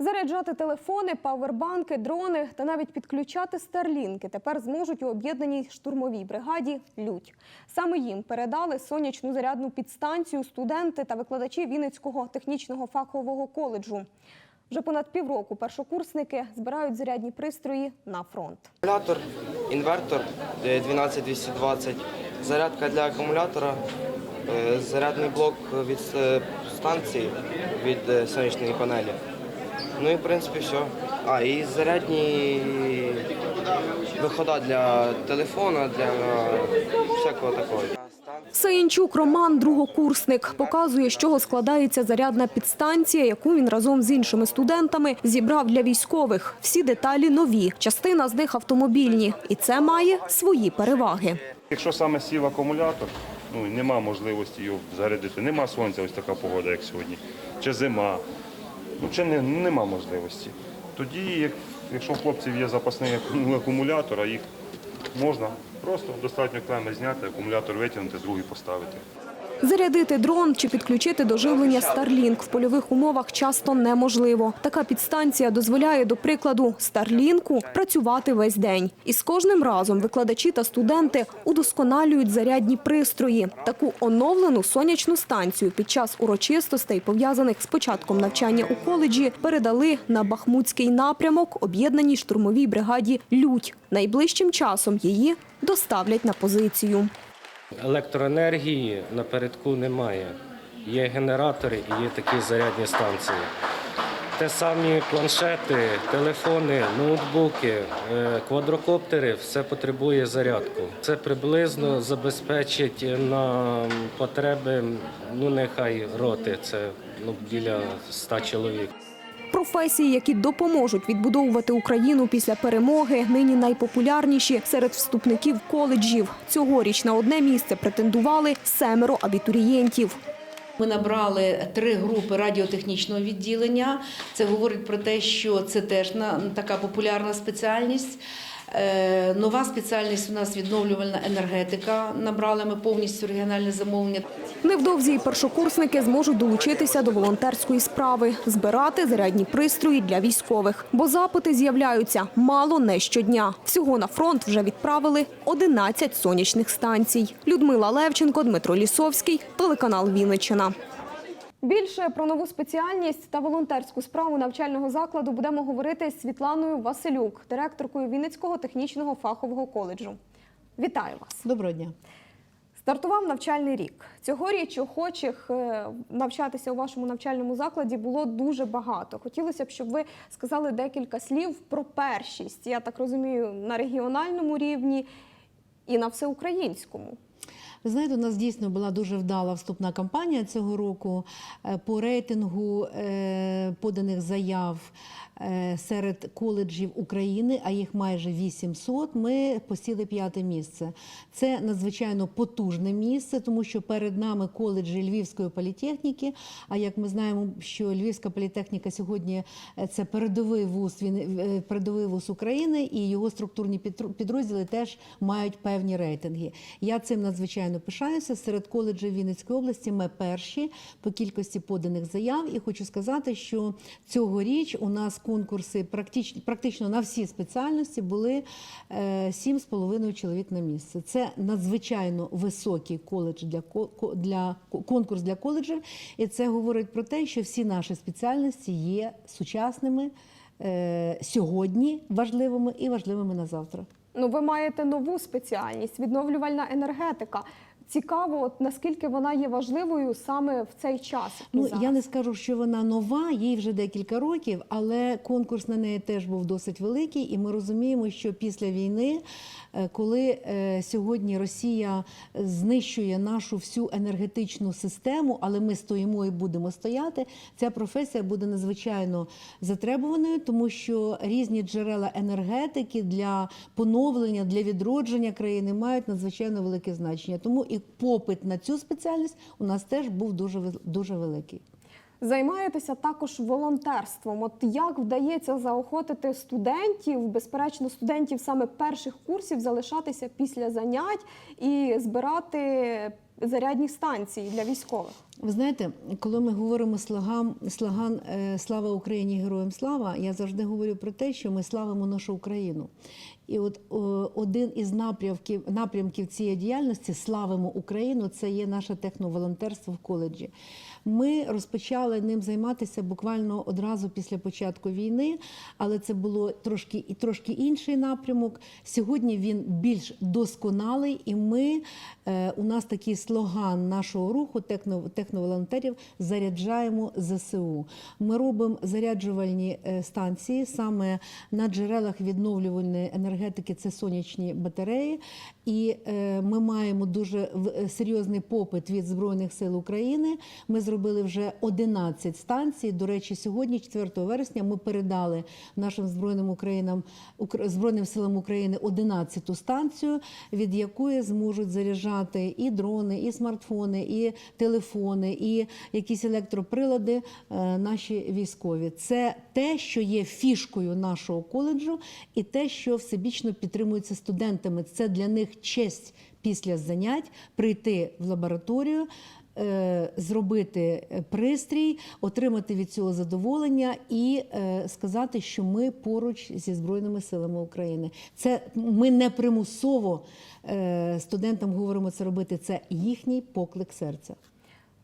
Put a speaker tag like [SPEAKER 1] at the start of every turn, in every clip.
[SPEAKER 1] Заряджати телефони, павербанки, дрони та навіть підключати старлінки тепер зможуть у об'єднаній штурмовій бригаді Людь. Саме їм передали сонячну зарядну підстанцію студенти та викладачі Вінницького технічного фахового коледжу. Вже понад півроку першокурсники збирають зарядні пристрої на фронт.
[SPEAKER 2] Акумулятор, інвертор е, 12220, зарядка для акумулятора, е, зарядний блок від е, станції від е, сонячної панелі. Ну і в принципі все. А, і зарядні виходи для телефона, для всякого такого.
[SPEAKER 1] Саїнчук Роман, другокурсник, показує, з чого складається зарядна підстанція, яку він разом з іншими студентами зібрав для військових. Всі деталі нові, частина з них автомобільні, і це має свої переваги.
[SPEAKER 3] Якщо саме сів акумулятор, ну нема можливості його зарядити, нема сонця, ось така погода, як сьогодні, чи зима, ну чи не, нема можливості. Тоді, як- якщо в хлопців є запасний акумулятор, а їх можна просто достатньо клеми зняти, акумулятор витягнути, другий поставити.
[SPEAKER 1] Зарядити дрон чи підключити до живлення Starlink в польових умовах часто неможливо. Така підстанція дозволяє, до прикладу, Старлінку працювати весь день. І з кожним разом викладачі та студенти удосконалюють зарядні пристрої. Таку оновлену сонячну станцію під час урочистостей, пов'язаних з початком навчання у коледжі, передали на Бахмутський напрямок об'єднаній штурмовій бригаді Людь. Найближчим часом її доставлять на позицію.
[SPEAKER 4] Електроенергії напередку немає. Є генератори і є такі зарядні станції. Те самі планшети, телефони, ноутбуки, е, квадрокоптери все потребує зарядку. Це приблизно забезпечить на потреби, ну нехай роти, це ну, біля 100 чоловік.
[SPEAKER 1] Професії, які допоможуть відбудовувати Україну після перемоги, нині найпопулярніші серед вступників коледжів. Цьогоріч на одне місце претендували семеро абітурієнтів.
[SPEAKER 5] Ми набрали три групи радіотехнічного відділення. Це говорить про те, що це теж така популярна спеціальність. Е, Нова спеціальність у нас відновлювальна енергетика. Набрали ми повністю регіональне замовлення.
[SPEAKER 1] Невдовзі й першокурсники зможуть долучитися до волонтерської справи, збирати зарядні пристрої для військових. Бо запити з'являються мало не щодня. Всього на фронт вже відправили 11 сонячних станцій. Людмила Левченко, Дмитро Лісовський, телеканал Вінниччина. Більше про нову спеціальність та волонтерську справу навчального закладу будемо говорити з Світланою Василюк, директоркою Вінницького технічного фахового коледжу. Вітаю вас!
[SPEAKER 6] Доброго дня.
[SPEAKER 1] Стартував навчальний рік. Цьогоріч охочих е, навчатися у вашому навчальному закладі було дуже багато. Хотілося б, щоб ви сказали декілька слів про першість. Я так розумію, на регіональному рівні і на всеукраїнському.
[SPEAKER 6] Ви знаєте, у нас дійсно була дуже вдала вступна кампанія цього року Е, по рейтингу е, поданих заяв серед коледжів України, а їх майже 800, Ми посіли п'яте місце. Це надзвичайно потужне місце, тому що перед нами коледжі Львівської політехніки. А як ми знаємо, що Львівська політехніка сьогодні е, це передовий вуз, він е, передовий вуз України, і його структурні підрозділи теж мають певні рейтинги. Я цим надзвичайно пишаюся. Серед коледжів Вінницької області ми перші по кількості поданих заяв. І хочу сказати, що цьогоріч у нас конкурси практично, практично на всі спеціальності були е, 7,5 чоловік на місце. Це надзвичайно високий коледж для, для конкурс для коледжів. І це говорить про те, що всі наші спеціальності є сучасними е, сьогодні важливими і важливими на завтра.
[SPEAKER 1] Ну, ви маєте нову спеціальність відновлювальна енергетика. Цікаво, от наскільки вона є важливою саме в цей час.
[SPEAKER 6] Ну
[SPEAKER 1] зараз.
[SPEAKER 6] я не скажу, що вона нова, їй вже декілька років, але конкурс на неї теж був досить великий, і ми розуміємо, що після війни, е, коли е, сьогодні Росія знищує нашу всю енергетичну систему, але ми стоїмо і будемо стояти, ця професія буде надзвичайно затребуваною, тому що різні джерела енергетики для поновлення, для відродження країни мають надзвичайно велике значення. Тому і попит на цю спеціальність у нас теж був дуже дуже великий.
[SPEAKER 1] Займаєтеся також волонтерством. От як вдається заохотити студентів, безперечно, студентів саме перших курсів залишатися після занять і збирати зарядні станції для військових?
[SPEAKER 6] Ви знаєте, коли ми говоримо слоган, слоган е, Слава Україні, героям слава, я завжди говорю про те, що ми славимо нашу Україну. І от о, один із напрямків, напрямків цієї діяльності Славимо Україну це є наше техноволонтерство в коледжі. Ми розпочали ним займатися буквально одразу після початку війни, але це було трошки і трошки інший напрямок. Сьогодні він більш досконалий, і ми е, у нас такий слоган нашого руху техно, техноволонтерів заряджаємо ЗСУ. Ми робимо заряджувальні е, станції саме на джерелах відновлювальної енергетики. Це сонячні батареї. І е, ми маємо дуже в- е, серйозний попит від Збройних сил України. Ми зробили вже 11 станцій. До речі, сьогодні, 4 вересня, ми передали нашим збройним Українам Укр- збройним силам України 11-ту станцію, від якої зможуть заряджати і дрони, і смартфони, і телефони, і якісь електроприлади е, наші військові. Це те, що є фішкою нашого коледжу, і те, що всебічно підтримується студентами. Це для них честь після занять прийти в лабораторію. е, Зробити е, пристрій, отримати від цього задоволення і е, сказати, що ми поруч зі збройними силами України. Це ми не примусово студентам говоримо це робити. Це їхній поклик серця.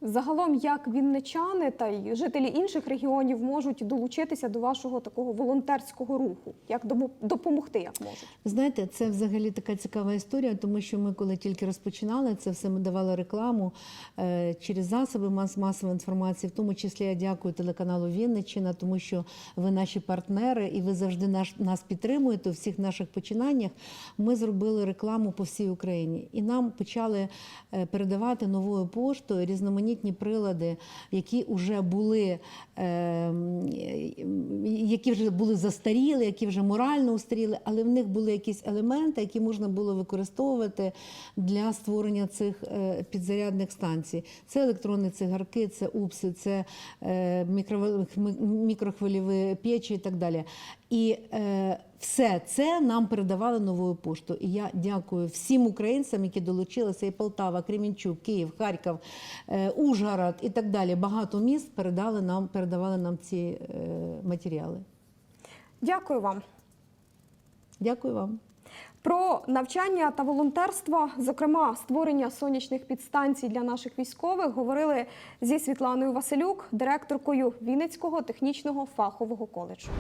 [SPEAKER 1] Загалом, як вінничани та й жителі інших регіонів можуть долучитися до вашого такого волонтерського руху? Як допомогти, як можуть?
[SPEAKER 6] Знаєте, це взагалі така цікава історія, тому що ми, коли тільки розпочинали це все, ми давали рекламу е, через засоби мас масової інформації. В тому числі я дякую телеканалу Вінниччина, тому що ви наші партнери і ви завжди наш, нас підтримуєте у всіх наших починаннях. Ми зробили рекламу по всій Україні, і нам почали е, передавати новою поштою різноманітні прилади, які вже були, е, які вже були застаріли, які вже морально устаріли, але в них були якісь елементи, які можна було використовувати для створення цих е, підзарядних станцій. Це електронні цигарки, це упси, це е, мікрохвильові печі і так далі. І е, все це нам передавали новою поштою. І я дякую всім українцям, які долучилися, і Полтава, Кремінчук, Київ, Харків, е, Ужгород і так далі. Багато міст передали нам, передавали нам ці е, матеріали.
[SPEAKER 1] Дякую вам.
[SPEAKER 6] Дякую вам.
[SPEAKER 1] Про навчання та волонтерство, зокрема створення сонячних підстанцій для наших військових, говорили зі Світланою Василюк, директоркою Вінницького технічного фахового коледжу.